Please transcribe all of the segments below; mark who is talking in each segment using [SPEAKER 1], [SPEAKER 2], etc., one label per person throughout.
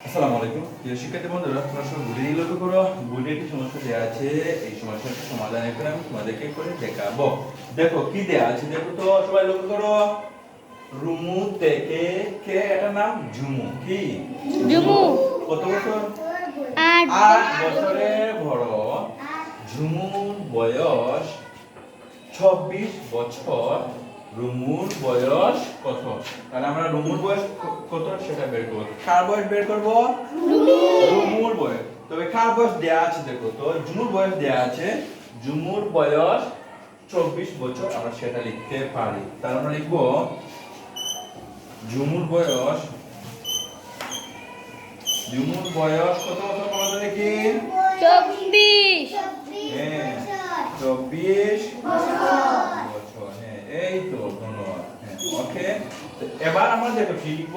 [SPEAKER 1] আসসালামু আলাইকুম। প্রিয় শিক্ষার্থী বন্ধুরা তোমরা সব বুঝে নিয়ে লক্ষ্য করো একটি সমস্যা দেওয়া আছে। এই সমস্যাটি সমাধান করে আমি তোমাদেরকে করে দেখাবো। দেখো কি দেওয়া আছে? দেখো তো সবাই লক্ষ্য করো। রুমু থেকে কে? এটা নাম ঝুমু। কি?
[SPEAKER 2] ঝুমু।
[SPEAKER 1] কত বছর?
[SPEAKER 2] আট
[SPEAKER 1] আট বছরের বড় ঝুমুর বয়স চব্বিশ বছর। রুমুর বয়স কত? তাহলে আমরা রুমুর বয়স কত সেটা বের করব? কার বয়স বের করব? ঝুমুর বয়স। তবে কার বয়স দেয়া আছে দেখো তো? ঝুমুর বয়স দেয়া আছে। ঝুমুর বয়স চব্বিশ বছর। আমরা সেটা লিখতে পারি। তাহলে আমরা লিখব ঝুমুর বয়স। ঝুমুর বয়স কত বছর বলো দেখি?
[SPEAKER 2] চব্বিশ।
[SPEAKER 1] হ্যাঁ চব্বিশ বছর হ্যাঁ এই তো ধন্যবাদ হ্যাঁ ওকে তো এবার আমরা দেখো কি লিখব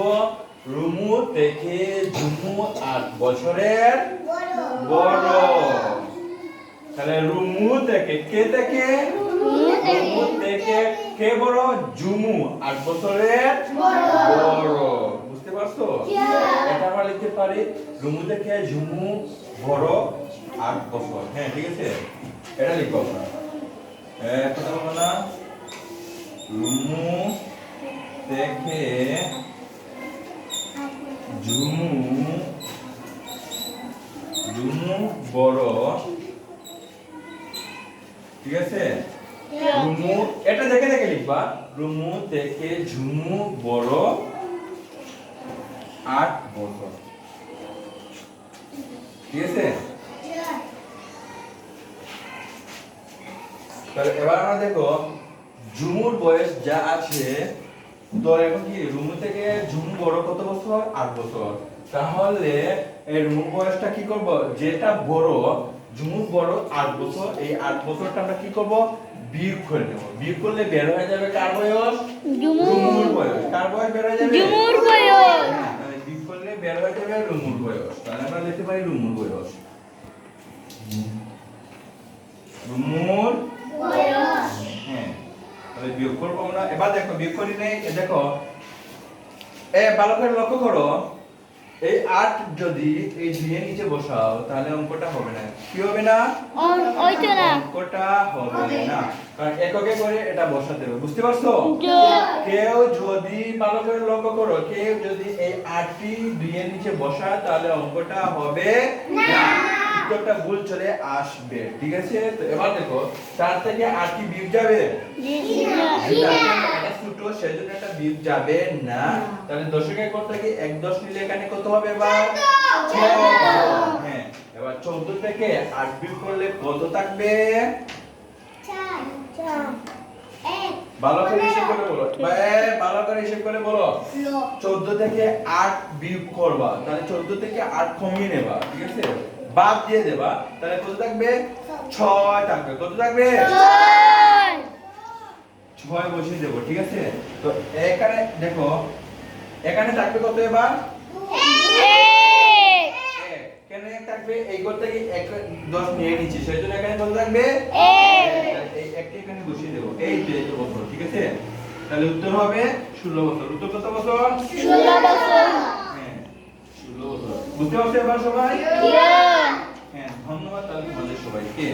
[SPEAKER 1] রুমু থেকে ঝুমু আট বছরের বড়। তাহলে রুমু থেকে কে থেকে? রুমু থেকে। কে বড়? ঝুমু আট বছরের বড়। বুঝতে পারছ? এটা আমরা লিখতে পারি রুমু থেকে ঝুমু বড় আট বছর। হ্যাঁ ঠিক আছে? এটা লিখব আমরা। হ্যাঁ না। রুমু থেকে ঝুমু ঝুমু বড়। ঠিক আছে? রুমু এটা দেখে দেখে লিখবা। রুমু থেকে ঝুমু বড় আট বছর। ঠিক আছে? তাহলে এবার আমরা দেখো ঝুমুর বয়স যা আছে তো এখন কি রুমু থেকে ঝুমু বড় কত বছর? আট বছর। তাহলে এই রুমুর বয়সটা কি করব? যেটা বড় ঝুমুর বড় আট বছর এই আট বছরটা আমরা কি করব? বিয়োগ করে নেব। বিয়োগ করলে বের হয়ে যাবে কার বয়স। রুমুর বয়স। কার বয়স বের হয়ে যাবে?
[SPEAKER 2] ঝুমুর বয়স।
[SPEAKER 1] হ্যাঁ, বিয়োগ করলে বের হয়ে যাবে রুমুর বয়স। তাহলে আমরা লিখতে পারি রুমুর বয়স। রুমুর হ্যাঁ তাহলে বিয়োগ করব আমরা। এবার দেখো বিয়োগ করি নেই এ দেখো এ ভালো করে লক্ষ্য করো এই আট যদি এই দুইয়ের নিচে বসাও তাহলে অঙ্কটা হবে না। কি হবে না?
[SPEAKER 2] ওইটা না।
[SPEAKER 1] অঙ্কটা হবে না। কারণ এককে করে এটা বসাতে হবে বুঝতে পারছ? কেউ যদি ভালো করে লক্ষ্য করো কেউ যদি এই আটটি দুইয়ের নিচে বসায় তাহলে অঙ্কটা হবে না। উত্তরটা ভুল চলে আসবে ঠিক আছে? তো এবার দেখো চার থেকে আটটি বিয়োগ যাবে? ছোট সেজন্য একটা বিয়োগ যাবে না। তাহলে দশকের কর থেকে এক দশ নিলে এখানে কত হবে এবার? হ্যাঁ এবার চোদ্দ থেকে আট বিয়োগ করলে কত থাকবে? ভালো করে হিসেব করে বলো। এ, ভালো করে হিসেব করে বলো। চোদ্দ থেকে আট বিয়োগ করবা তাহলে চোদ্দ থেকে আট কমিয়ে নেবা ঠিক আছে? বাদ দিয়ে দেবা তাহলে কত থাকবে? ছয় থাকবে। কত থাকবে?
[SPEAKER 2] ছয়।
[SPEAKER 1] ছয় বসিয়ে দেবো ঠিক আছে? তো এখানে দেখো এখানে থাকবে কত এবার?
[SPEAKER 2] এক।
[SPEAKER 1] এক। থাকবে এই ঘর থেকে এক দশ নিয়ে নিচ্ছি সেই জন্য এখানে কত থাকবে? এই একটি এখানে বসিয়ে দেবো এই যে এই বছর ঠিক আছে? তাহলে উত্তর হবে ষোলো বছর উত্তর কত বছর? হ্যাঁ ষোলো বছর। বুঝতে পারছ এবার সবাই? হ্যাঁ ধন্যবাদ তাহলে তোমাদের সবাইকে।